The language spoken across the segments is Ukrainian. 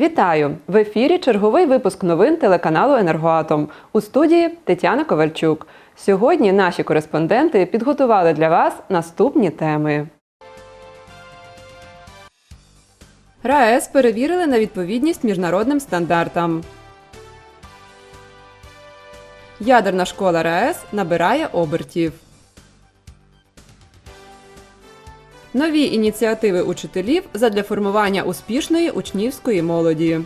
Вітаю! В ефірі черговий випуск новин телеканалу Енергоатом. У студії Тетяна Ковальчук. Сьогодні наші кореспонденти підготували для вас наступні теми. РаЕС перевірили на відповідність міжнародним стандартам. Ядерна школа РаЕС набирає обертів. Нові ініціативи учителів задля формування успішної учнівської молоді.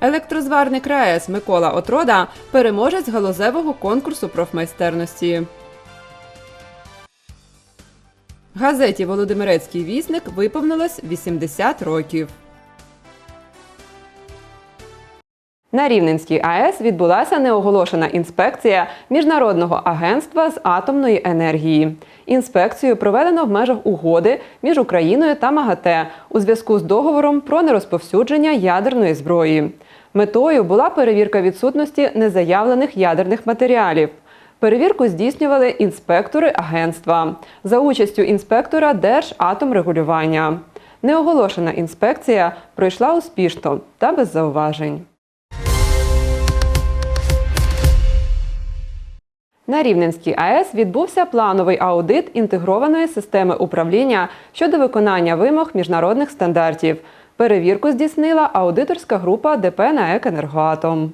Електрозварник РаЕС Микола Отрода переможець галузевого конкурсу профмайстерності. Газеті Володимирецький вісник виповнилось 80 років. На Рівненській АЕС відбулася неоголошена інспекція Міжнародного агентства з атомної енергії. Інспекцію проведено в межах угоди між Україною та МАГАТЕ у зв'язку з договором про нерозповсюдження ядерної зброї. Метою була перевірка відсутності незаявлених ядерних матеріалів. Перевірку здійснювали інспектори агентства за участю інспектора Держатомрегулювання. Неоголошена інспекція пройшла успішно та без зауважень. На Рівненській АЕС відбувся плановий аудит інтегрованої системи управління щодо виконання вимог міжнародних стандартів. Перевірку здійснила аудиторська група ДП «НАЕК Енергоатом».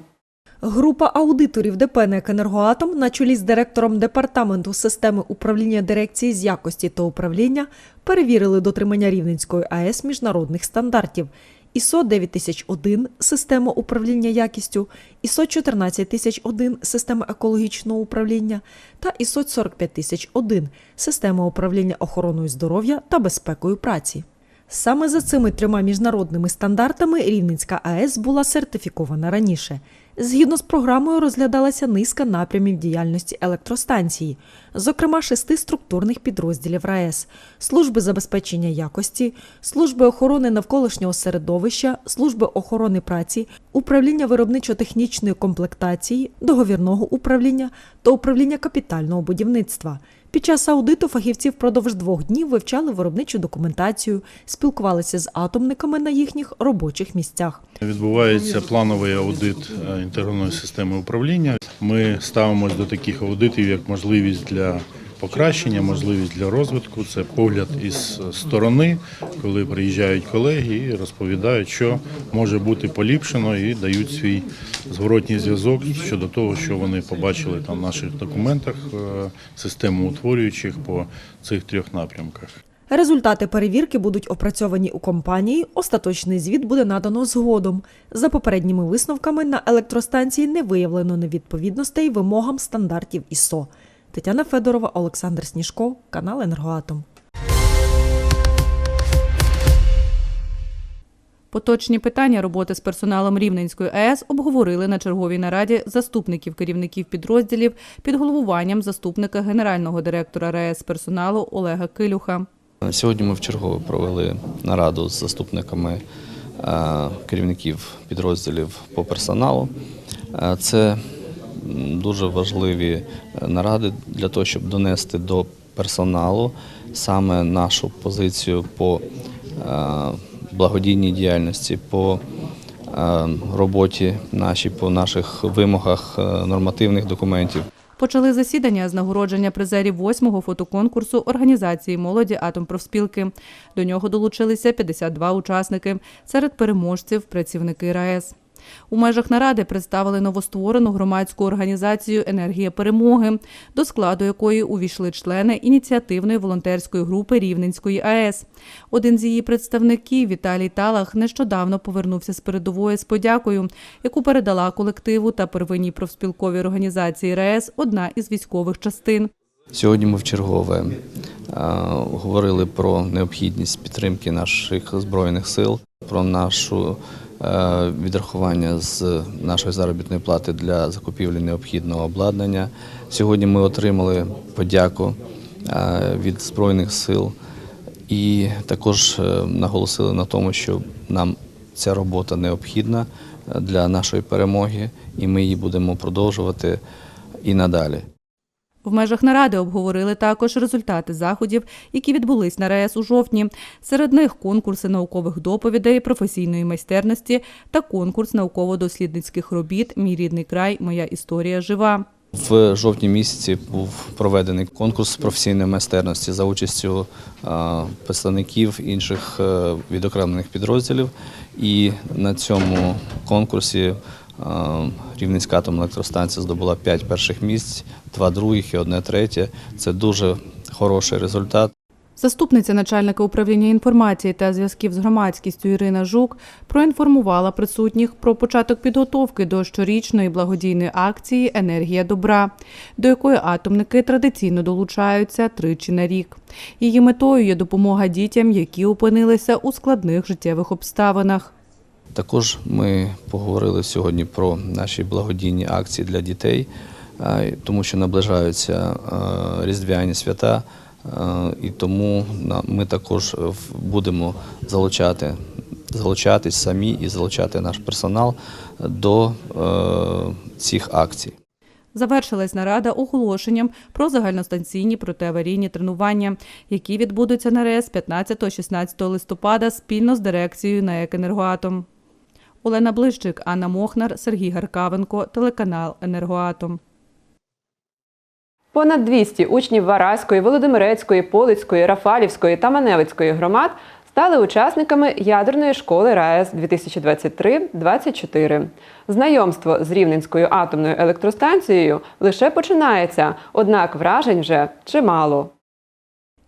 Група аудиторів ДП «НЕК Енергоатом на чолі з директором департаменту системи управління дирекції з якості та управління перевірили дотримання Рівненської АЕС міжнародних стандартів ISO 9001 система управління якістю, ISO 14001 система екологічного управління та ISO 45001 система управління охороною здоров'я та безпекою праці. Саме за цими трьома міжнародними стандартами Рівненська АЕС була сертифікована раніше. Згідно з програмою розглядалася низка напрямів діяльності електростанції, зокрема шести структурних підрозділів РаЕС, служби забезпечення якості, служби охорони навколишнього середовища, служби охорони праці, управління виробничо-технічної комплектації, договірного управління та управління капітального будівництва. Під час аудиту фахівці впродовж двох днів вивчали виробничу документацію, спілкувалися з атомниками на їхніх робочих місцях. Відбувається плановий аудит е, інтегрованої системи управління. Ми ставимося до таких аудитів як можливість для покращення, можливість для розвитку. Це погляд із сторони, коли приїжджають колеги і розповідають, що може бути поліпшено, і дають свій зворотній зв'язок щодо того, що вони побачили там в наших документах е, систему утворюючих по цих трьох напрямках. Результати перевірки будуть опрацьовані у компанії. Остаточний звіт буде надано згодом. За попередніми висновками на електростанції не виявлено невідповідностей вимогам стандартів ІСО. Тетяна Федорова, Олександр Сніжко, канал Енергоатом. Поточні питання роботи з персоналом Рівненської АЕС обговорили на черговій нараді заступників керівників підрозділів під головуванням заступника генерального директора РаЕС персоналу Олега Килюха. Сьогодні ми вчергове провели нараду з заступниками е, керівників підрозділів по персоналу. Е, Це дуже важливі е, наради для того, щоб донести до персоналу саме нашу позицію по е, благодійній діяльності, по е, роботі нашій, по наших вимогах нормативних документів. Почали засідання з нагородження призерів восьмого фотоконкурсу організації молоді Атомпрофспілки. До нього долучилися 52 учасники. Серед переможців працівники РаЕС. У межах наради представили новостворену громадську організацію Енергія перемоги, до складу якої увійшли члени ініціативної волонтерської групи Рівненської АЕС. Один з її представників, Віталій Талах, нещодавно повернувся з передової з подякою, яку передала колективу та первинній профспілковій організації РаЕС одна із військових частин. Сьогодні ми вчергове е, говорили про необхідність підтримки наших збройних сил, про нашу відрахування з нашої заробітної плати для закупівлі необхідного обладнання. Сьогодні ми отримали подяку е, від збройних сил і також е, наголосили на тому, що нам ця робота необхідна е, для нашої перемоги, і ми її будемо продовжувати і надалі. В межах наради обговорили також результати заходів, які відбулись на РаЕС у жовтні. Серед них конкурси наукових доповідей, професійної майстерності та конкурс науково-дослідницьких робіт Мій рідний край, моя історія жива. В жовтні місяці був проведений конкурс професійної майстерності за участю е, представників інших е, відокремлених підрозділів. І на цьому конкурсі Рівненська атомна електростанція здобула 5 перших місць, 2 других і одне третє. Це дуже хороший результат. Заступниця начальника управління інформації та зв'язків з громадськістю Ірина Жук проінформувала присутніх про початок підготовки до щорічної благодійної акції Енергія добра, до якої атомники традиційно долучаються тричі на рік. Її метою є допомога дітям, які опинилися у складних життєвих обставинах. Також ми поговорили сьогодні про наші благодійні акції для дітей, е, тому що наближаються е, різдвяні свята, е, і тому ми також будемо залучати, залучатись самі і залучати наш персонал до цих акцій. Завершилась нарада оголошенням про загальностанційні протиаварійні тренування, які відбудуться на РЕС 15-16 листопада спільно з дирекцією на «Екенергоатом». Олена Блищик, Анна Мохнар, Сергій Гаркавенко, телеканал Енергоатом. Понад 200 учнів Вараської, Володимирецької, Полицької, Рафалівської та Маневицької громад стали учасниками ядерної школи РаЕС 2023-24. Знайомство з Рівненською атомною електростанцією лише починається, однак вражень вже чимало.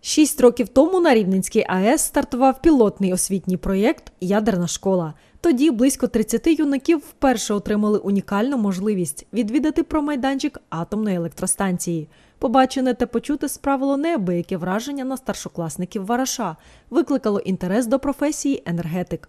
Шість років тому на Рівненській АЕС стартував пілотний освітній проєкт Ядерна школа. Тоді близько 30 юнаків вперше отримали унікальну можливість відвідати про майданчик атомної електростанції. Побачене та почути справило неабияке враження на старшокласників Вараша, викликало інтерес до професії енергетик.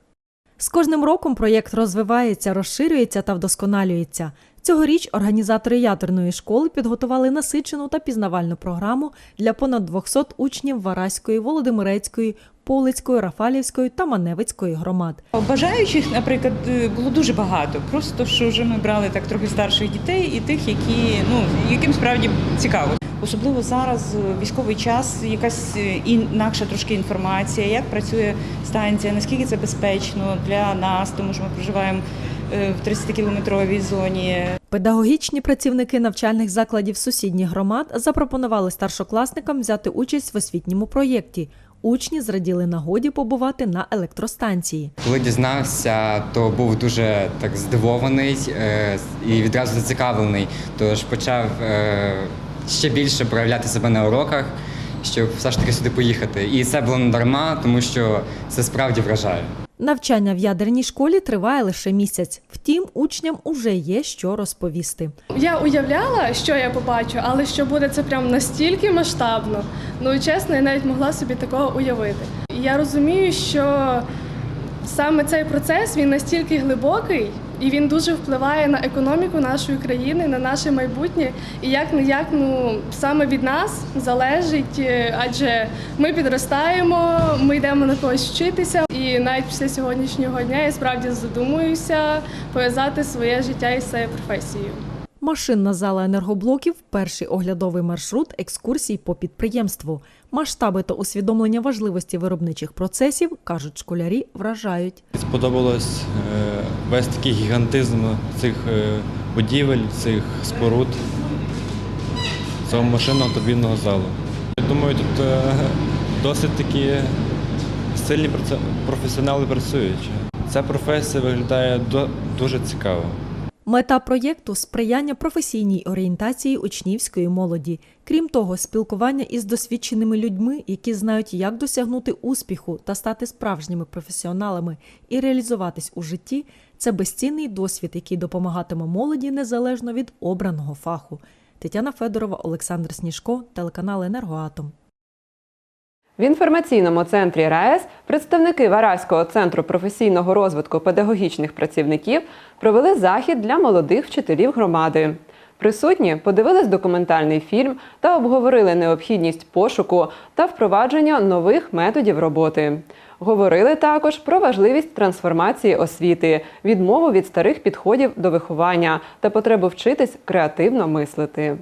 З кожним роком проєкт розвивається, розширюється та вдосконалюється. Цьогоріч організатори ядерної школи підготували насичену та пізнавальну програму для понад 200 учнів Вараської, Володимирецької, Полицької, Рафалівської та Маневицької громад. Бажаючих, наприклад, е, було дуже багато. Просто що вже ми брали так трохи старших дітей і тих, які ну яким справді цікаво. Особливо зараз е, військовий час, якась е, інакша трошки інформація, як працює станція, наскільки це безпечно для нас, тому що ми проживаємо в 30-кілометровій зоні. Педагогічні працівники навчальних закладів сусідніх громад запропонували старшокласникам взяти участь в освітньому проєкті. Учні зраділи нагоді побувати на електростанції. Коли дізнався, то був дуже так здивований е, і відразу зацікавлений. Тож почав е, ще більше проявляти себе на уроках, щоб все ж таки сюди поїхати. І це було не дарма, тому що це справді вражає. Навчання в ядерній школі триває лише місяць. Втім, учням уже є що розповісти. Я уявляла, що я побачу, але що буде це прям настільки масштабно. Ну чесно, я навіть могла собі такого уявити. Я розумію, що саме цей процес він настільки глибокий і він дуже впливає на економіку нашої країни, на наше майбутнє. І як не як ну саме від нас залежить, е, адже ми підростаємо, ми йдемо на когось вчитися. І навіть після сьогоднішнього дня я справді задумуюся пов'язати своє життя із цією професією. Машинна зала енергоблоків перший оглядовий маршрут екскурсій по підприємству. Масштаби та усвідомлення важливості виробничих процесів, кажуть школярі, вражають. Сподобалось е, весь такий гігантизм цих е, будівель, цих споруд, цього машинного турбінного залу. Я думаю, тут е, досить такі сильні професіонали працюють. Ця професія виглядає дуже цікаво. Мета проєкту сприяння професійній орієнтації учнівської молоді. Крім того, спілкування із досвідченими людьми, які знають, як досягнути успіху та стати справжніми професіоналами і реалізуватись у житті це безцінний досвід, який допомагатиме молоді незалежно від обраного фаху. Тетяна Федорова, Олександр Сніжко, телеканал Енергоатом. В інформаційному центрі РаЕС представники Вараського центру професійного розвитку педагогічних працівників провели захід для молодих вчителів громади. Присутні подивились документальний фільм та обговорили необхідність пошуку та впровадження нових методів роботи. Говорили також про важливість трансформації освіти, відмову від старих підходів до виховання та потребу вчитись креативно мислити.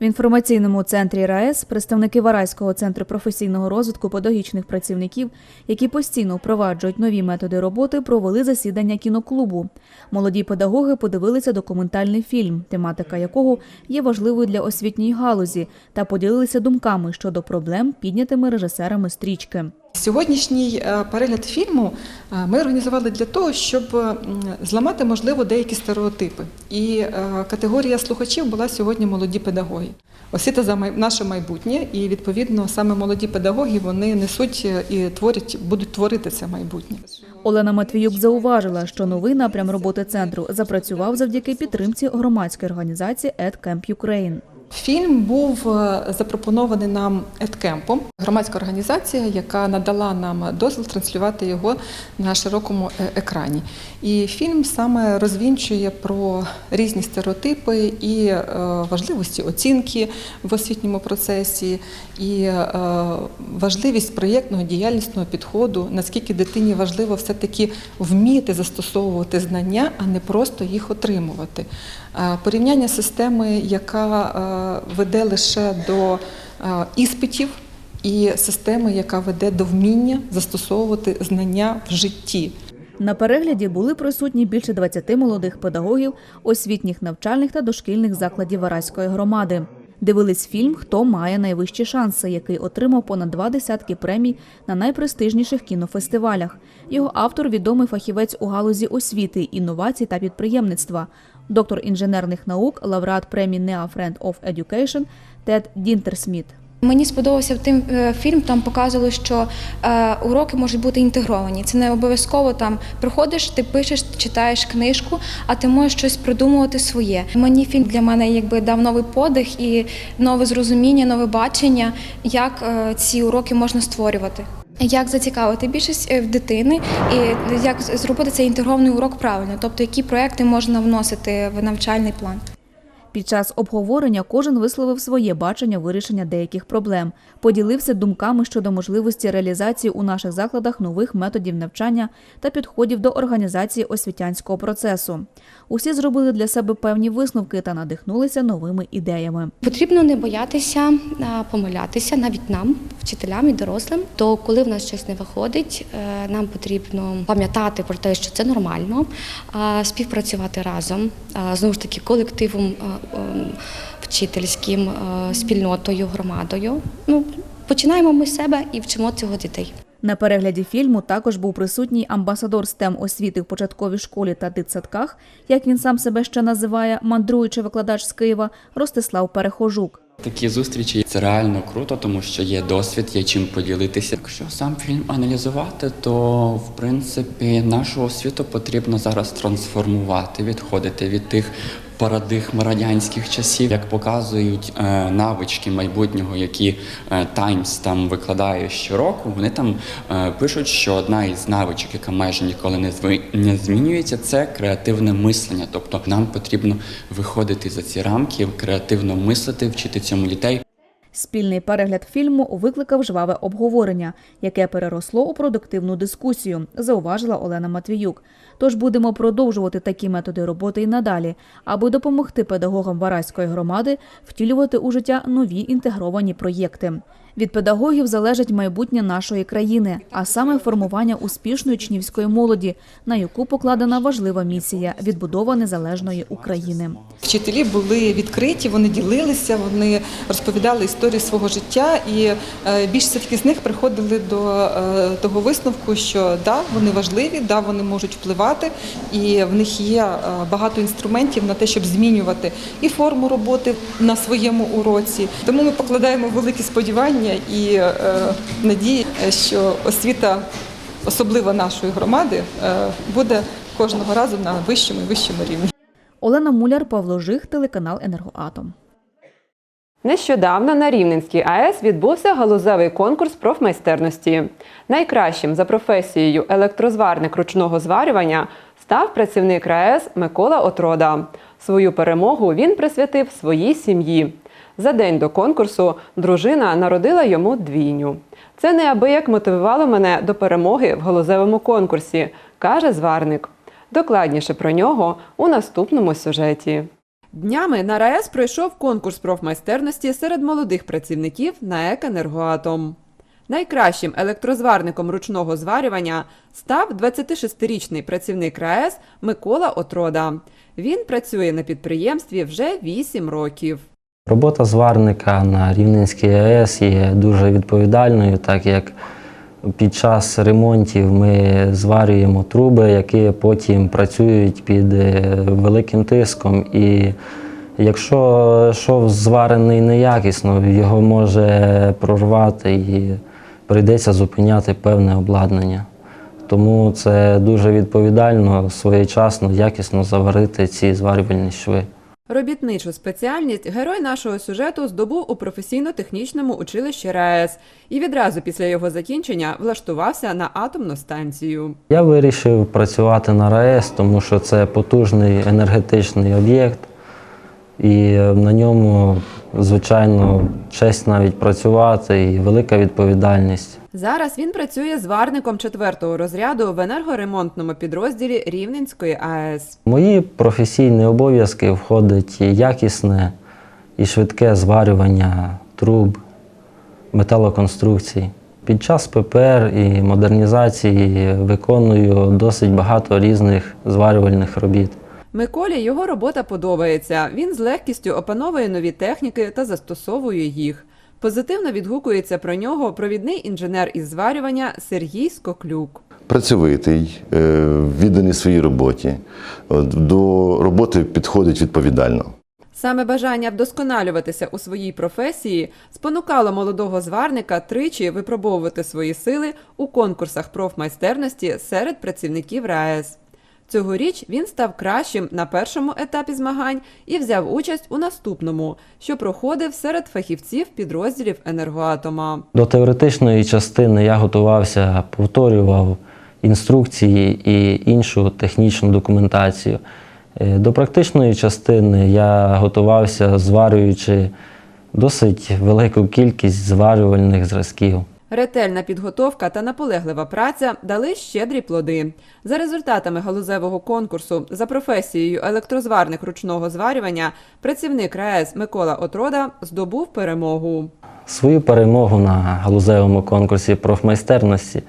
В інформаційному центрі РаЕС представники Варайського центру професійного розвитку педагогічних працівників, які постійно впроваджують нові методи роботи, провели засідання кіноклубу. Молоді педагоги подивилися документальний фільм, тематика якого є важливою для освітньої галузі, та поділилися думками щодо проблем, піднятими режисерами стрічки. Сьогоднішній е, перегляд фільму е, ми організували для того, щоб зламати, можливо, деякі стереотипи. І е, категорія слухачів була сьогодні молоді педагоги. Освіта за наше майбутнє, і відповідно саме молоді педагоги вони несуть і творять, будуть творити це майбутнє. Олена Матвіюк зауважила, що новий напрям роботи центру запрацював завдяки підтримці громадської організації EdCamp Ukraine. Фільм був е, запропонований нам Едкемпом, громадська організація, яка надала нам дозвіл транслювати його на широкому е, екрані. І фільм саме розвінчує про різні стереотипи і е, важливості оцінки в освітньому процесі, і важливість проєктного діяльнісного підходу, наскільки дитині важливо все-таки вміти застосовувати знання, а не просто їх отримувати. Порівняння системи, яка веде лише до іспитів, і системи, яка веде до вміння застосовувати знання в житті. На перегляді були присутні більше 20 молодих педагогів освітніх навчальних та дошкільних закладів Вараської громади. Дивились фільм Хто має найвищі шанси, який отримав понад два десятки премій на найпрестижніших кінофестивалях. Його автор відомий фахівець у галузі освіти, інновацій та підприємництва, доктор інженерних наук, лауреат премії NEA Friend of Education Тед Дінтерсміт. Мені сподобався тим е, фільм. Там показували, що е, уроки можуть бути інтегровані. Це не обов'язково там приходиш, ти пишеш, читаєш книжку, а ти можеш щось придумувати своє. Мені фільм для мене якби дав новий подих і нове зрозуміння, нове бачення, як е, ці уроки можна створювати. Як зацікавити більшість в дитини і як зробити цей інтегрований урок правильно, тобто які проекти можна вносити в навчальний план. Під час обговорення кожен висловив своє бачення вирішення деяких проблем, поділився думками щодо можливості реалізації у наших закладах нових методів навчання та підходів до організації освітянського процесу. Усі зробили для себе певні висновки та надихнулися новими ідеями. Потрібно не боятися помилятися навіть нам, вчителям і дорослим. То коли в нас щось не виходить, е, нам потрібно пам'ятати про те, що це нормально, а, співпрацювати разом знову ж таки колективом вчительським, спільнотою, громадою. Ну починаємо ми з себе і вчимо цього дітей. На перегляді фільму також був присутній амбасадор STEM освіти в початковій школі та дитсадках, як він сам себе ще називає, мандруючий викладач з Києва Ростислав Перехожук. Такі зустрічі це реально круто, тому що є досвід, є чим поділитися. Якщо сам фільм аналізувати, то в принципі нашу освіту потрібно зараз трансформувати, відходити від тих парадигм радянських часів, як показують е, навички майбутнього, які е, там викладає щороку. Вони там е, пишуть, що одна із навичок, яка майже ніколи не зви- не змінюється, це креативне мислення. Тобто нам потрібно виходити за ці рамки, креативно мислити, вчити цьому дітей. Спільний перегляд фільму викликав жваве обговорення, яке переросло у продуктивну дискусію, зауважила Олена Матвіюк. Тож будемо продовжувати такі методи роботи і надалі, аби допомогти педагогам Вараської громади втілювати у життя нові інтегровані проєкти. Від педагогів залежить майбутнє нашої країни, а саме формування успішної учнівської молоді, на яку покладена важлива місія відбудова незалежної України. Вчителі були відкриті, вони ділилися, вони розповідали історії свого життя, і е, більшість все-таки з них приходили до е, того висновку, що да, вони важливі, да, вони можуть впливати, і в них є е, багато інструментів на те, щоб змінювати і форму роботи на своєму уроці. Тому ми покладаємо великі сподівання і е, надії, що освіта, особливо нашої громади, е, буде кожного разу на вищому і вищому рівні. Олена Муляр, Павло Жих, телеканал Енергоатом. Нещодавно на Рівненській АЕС відбувся галузевий конкурс профмайстерності. Найкращим за професією електрозварник ручного зварювання став працівник РаЕС Микола Отрода. Свою перемогу він присвятив своїй сім'ї. За день до конкурсу дружина народила йому двійню. Це неабияк мотивувало мене до перемоги в галузевому конкурсі, каже зварник. Докладніше про нього у наступному сюжеті. Днями на РаЕС пройшов конкурс профмайстерності серед молодих працівників на «Екенергоатом». Найкращим електрозварником ручного зварювання став 26-річний працівник РаЕС Микола Отрода. Він працює на підприємстві вже 8 років. Робота зварника на Рівненській АЕС є дуже відповідальною, так як під час ремонтів ми зварюємо труби, які потім працюють під е, великим тиском. І якщо шов зварений неякісно, його може прорвати і прийдеться зупиняти певне обладнання. Тому це дуже відповідально, своєчасно, якісно заварити ці зварювальні шви. Робітничу спеціальність герой нашого сюжету здобув у професійно-технічному училищі РаЕС і відразу після його закінчення влаштувався на атомну станцію. Я вирішив працювати на РаЕС, тому що це потужний енергетичний об'єкт, і на ньому, звичайно, честь навіть працювати і велика відповідальність. Зараз він працює зварником четвертого розряду в енергоремонтному підрозділі Рівненської АЕС. Мої професійні обов'язки входить якісне і швидке зварювання труб, металоконструкцій. Під час ППР і модернізації виконую досить багато різних зварювальних робіт. Миколі його робота подобається. Він з легкістю опановує нові техніки та застосовує їх. Позитивно відгукується про нього провідний інженер із зварювання Сергій Скоклюк. працьовитий, е, відданий своїй роботі. До роботи підходить відповідально. Саме бажання вдосконалюватися у своїй професії спонукало молодого зварника тричі випробовувати свої сили у конкурсах профмайстерності серед працівників РаЕС. Цьогоріч він став кращим на першому етапі змагань і взяв участь у наступному, що проходив серед фахівців підрозділів енергоатома. До теоретичної частини я готувався, повторював інструкції і іншу технічну документацію. Е, До практичної частини я готувався, зварюючи досить велику кількість зварювальних зразків. Ретельна підготовка та наполеглива праця дали щедрі плоди. За результатами галузевого конкурсу за професією електрозварник ручного зварювання працівник РаЕС Микола Отрода здобув перемогу. Свою перемогу на галузевому конкурсі профмайстерності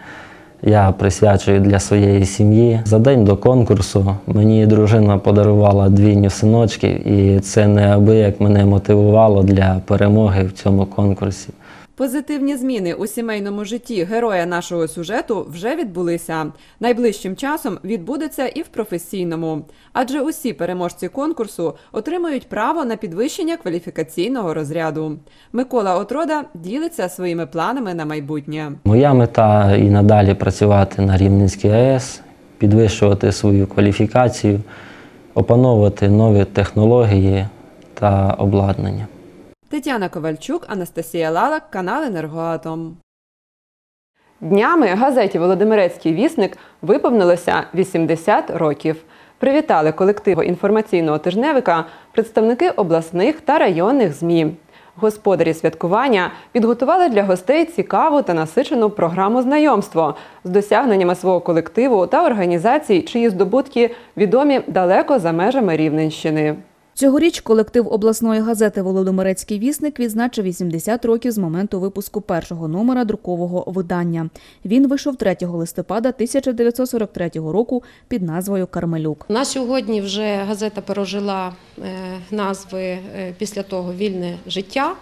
я присвячую для своєї сім'ї. За день до конкурсу мені дружина подарувала двійню синочків, і це неабияк мене мотивувало для перемоги в цьому конкурсі. Позитивні зміни у сімейному житті героя нашого сюжету вже відбулися. Найближчим часом відбудеться і в професійному, адже усі переможці конкурсу отримують право на підвищення кваліфікаційного розряду. Микола Отрода ділиться своїми планами на майбутнє. Моя мета і надалі працювати на Рівненській АЕС, підвищувати свою кваліфікацію, опановувати нові технології та обладнання. Тетяна Ковальчук, Анастасія Лалак, канал Енергоатом. Днями газеті Володимирецький вісник виповнилося 80 років. Привітали колективу інформаційного тижневика представники обласних та районних ЗМІ. Господарі святкування підготували для гостей цікаву та насичену програму знайомство з досягненнями свого колективу та організацій, чиї здобутки відомі далеко за межами Рівненщини. Цьогоріч колектив обласної газети Володимирецький вісник відзначив 80 років з моменту випуску першого номера друкового видання. Він вийшов 3 листопада 1943 року під назвою Кармелюк. На сьогодні вже газета пережила е, назви е, після того вільне життя,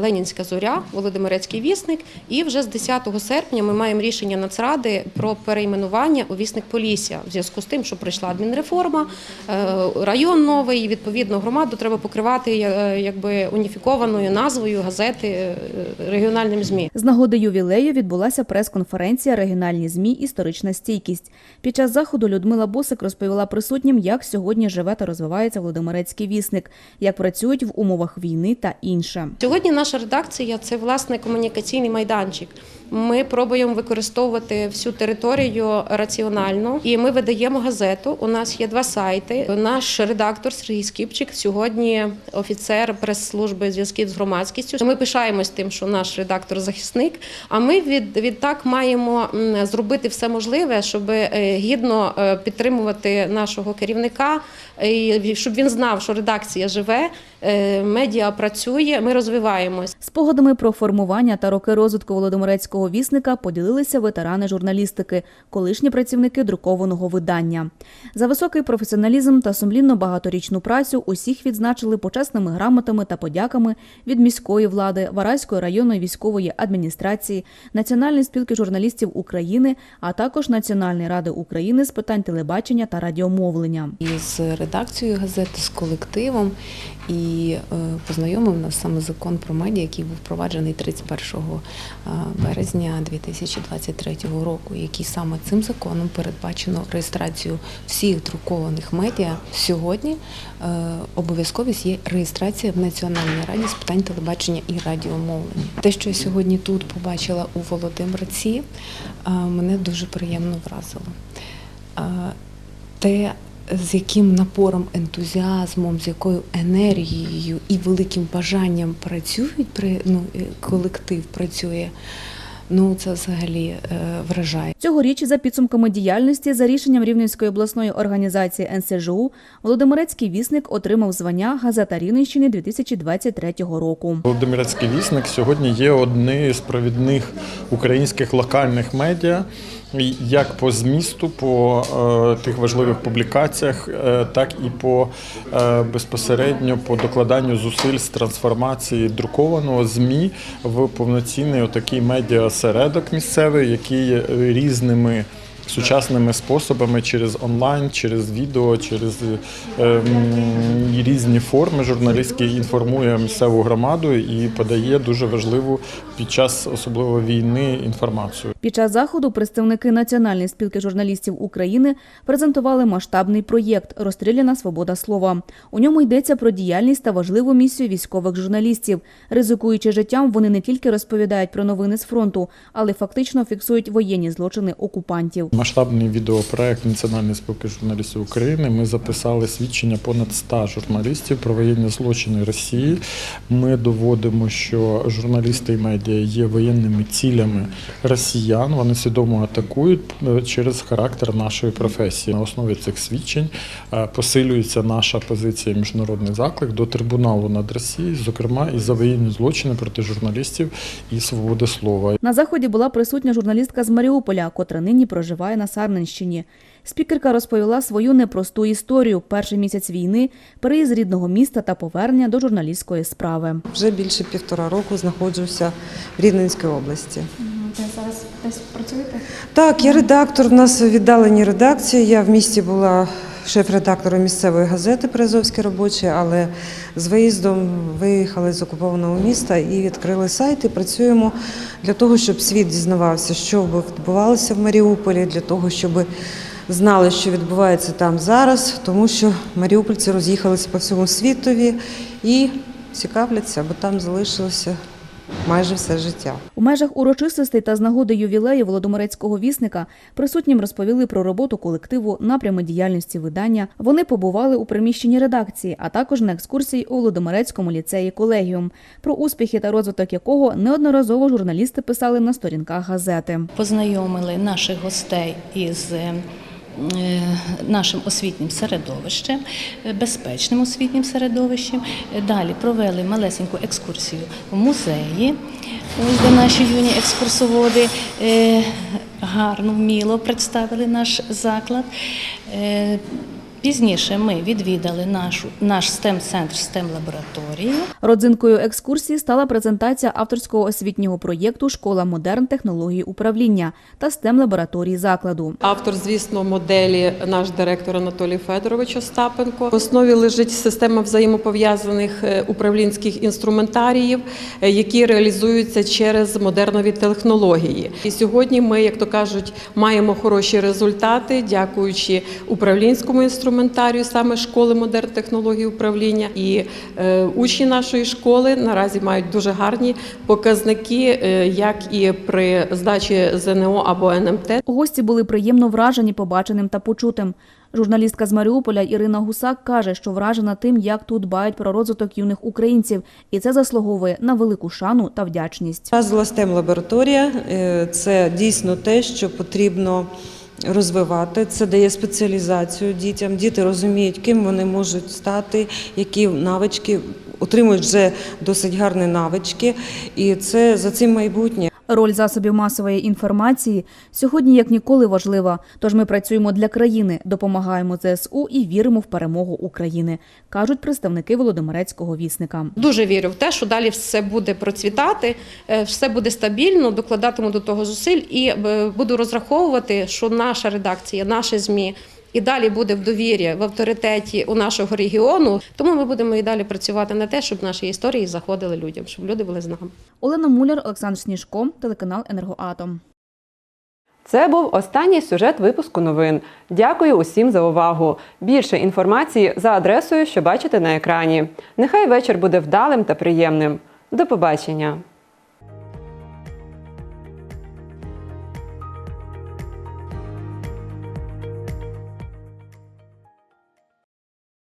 Ленінська зоря, Володимирецький вісник. І вже з 10 серпня ми маємо рішення Нацради про перейменування у вісник Полісся в зв'язку з тим, що прийшла адмінреформа, е, район новий, і відповідно громаду треба покривати е, якби уніфікованою назвою газети е, регіональним ЗМІ. З нагоди ювілею відбулася прес-конференція Регіональні змі Історична стійкість. Під час заходу Людмила Босик розповіла присутнім, як сьогодні живе та розвивається Володимирецький вісник, як працюють в умовах війни та інше. Сьогодні наша редакція це власне комунікаційний майданчик. Ми пробуємо використовувати всю територію раціонально, і ми видаємо газету. У нас є два сайти. Наш редактор Сергій Скіпчик сьогодні офіцер прес-служби зв'язків з громадськістю. Ми пишаємось тим, що наш редактор захисник. А ми від, відтак маємо зробити все можливе, щоб е, гідно е, підтримувати нашого керівника, і щоб він знав, що редакція живе, е, медіа працює. Ми розвиваємось. Спогадами про формування та роки розвитку Володимирецького вісника поділилися ветерани журналістики, колишні працівники друкованого видання. За високий професіоналізм та сумлінно багаторічну працю усіх відзначили почесними грамотами та подяками від міської влади, Вараської районної військової адміністрації, Національної спілки журналістів України, а також Національної ради України з питань телебачення та радіомовлення. І з редакцією газети, з колективом, і е, познайомив нас саме закон про медіа, який був впроваджений 31 е, березня 2023 року, який саме цим законом передбачено реєстрацію всіх друкованих медіа. Сьогодні е, обов'язковість є реєстрація в Національній раді з питань телебачення і радіомовлення. Те, що я сьогодні тут побачила у Володимирці, е, мене дуже приємно вразило. Е, Те, з яким напором, ентузіазмом, з якою енергією і великим бажанням працюють, ну, колектив працює, ну це взагалі е, вражає. Цьогоріч, за підсумками діяльності, за рішенням Рівненської обласної організації НСЖУ, Володимирецький вісник отримав звання Газета Рівненщини 2023 року. Володимирецький вісник сьогодні є одним з провідних українських локальних медіа, як по змісту, по е, тих важливих публікаціях, е, так і по е, безпосередньо по докладанню зусиль з трансформації друкованого ЗМІ в повноцінний отакий медіа-осередок місцевий, який різними. Сучасними способами через онлайн, через відео, через ем, різні форми журналістські інформує місцеву громаду і подає дуже важливу під час особливо війни інформацію. Під час заходу представники Національної спілки журналістів України презентували масштабний проєкт Розстріляна свобода слова. У ньому йдеться про діяльність та важливу місію військових журналістів. Ризикуючи життям, вони не тільки розповідають про новини з фронту, але фактично фіксують воєнні злочини окупантів. Масштабний відеопроект Національної спілки журналістів України. Ми записали свідчення понад 100 журналістів про воєнні злочини Росії. Ми доводимо, що журналісти і медіа є воєнними цілями росіян. Вони свідомо атакують е, через характер нашої професії. На основі цих свідчень е, посилюється наша позиція міжнародний заклик до трибуналу над Росією, зокрема і за воєнні злочини проти журналістів і свободи слова. На заході була присутня журналістка з Маріуполя, котра нині проживає на Сарненщині. Спікерка розповіла свою непросту історію. Перший місяць війни, переїзд рідного міста та повернення до журналістської справи. Вже більше півтора року знаходжуся в Рівненській області. Ви зараз десь працюєте? Так, я редактор. В нас віддалені редакції. Я в місті була шеф-редактором місцевої газети Призовське робоче, але з виїздом виїхали з окупованого міста і відкрили сайт. І працюємо для того, щоб світ дізнавався, що відбувалося в Маріуполі, для того, щоб знали, що відбувається там зараз, тому що маріупольці роз'їхалися по всьому світові і цікавляться, бо там залишилося майже все життя. У межах урочистостей та з нагоди ювілею Володимирецького вісника присутнім розповіли про роботу колективу, напрями діяльності видання. Вони побували у приміщенні редакції, а також на екскурсії у Володимирецькому ліцеї колегіум, про успіхи та розвиток якого неодноразово журналісти писали на сторінках газети. познайомили наших гостей із е, нашим освітнім середовищем, е, безпечним освітнім середовищем. Е, Далі провели малесеньку екскурсію в музеї, де наші юні екскурсоводи е, гарно, вміло представили наш заклад. Пізніше ми відвідали нашу, наш STEM-центр, STEM-лабораторію. Родзинкою екскурсії стала презентація авторського освітнього проєкту Школа модерн технології управління та stem лабораторії закладу. Автор, звісно, моделі наш директор Анатолій Федорович Остапенко. В основі лежить система взаємопов'язаних е, управлінських інструментаріїв, е, які реалізуються через модернові технології. І сьогодні ми, як то кажуть, маємо хороші результати, дякуючи управлінському інструментарію, інструментарію, саме школи модерн технологій управління. І е, учні нашої школи наразі мають дуже гарні показники, е, як і при здачі ЗНО або НМТ. Гості були приємно вражені побаченим та почутим. Журналістка з Маріуполя Ірина Гусак каже, що вражена тим, як тут дбають про розвиток юних українців, і це заслуговує на велику шану та вдячність. Назва STEM лабораторія е, це дійсно те, що потрібно розвивати. Це дає спеціалізацію дітям. Діти розуміють, ким вони можуть стати, які навички отримують вже досить гарні навички, і це за цим майбутнє. Роль засобів масової інформації сьогодні як ніколи важлива. Тож ми працюємо для країни, допомагаємо ЗСУ і віримо в перемогу України, кажуть представники Володимирецького вісника. Дуже вірю в те, що далі все буде процвітати, е, все буде стабільно, докладатиму до того зусиль і е, буду розраховувати, що наша редакція, наші ЗМІ і далі буде в довірі, в авторитеті у нашого регіону. Тому ми будемо і далі працювати на те, щоб наші історії заходили людям, щоб люди були з нами. Олена Муляр, Олександр Сніжко, телеканал Енергоатом. Це був останній сюжет випуску новин. Дякую усім за увагу. Більше інформації за адресою, що бачите на екрані. Нехай вечір буде вдалим та приємним. До побачення!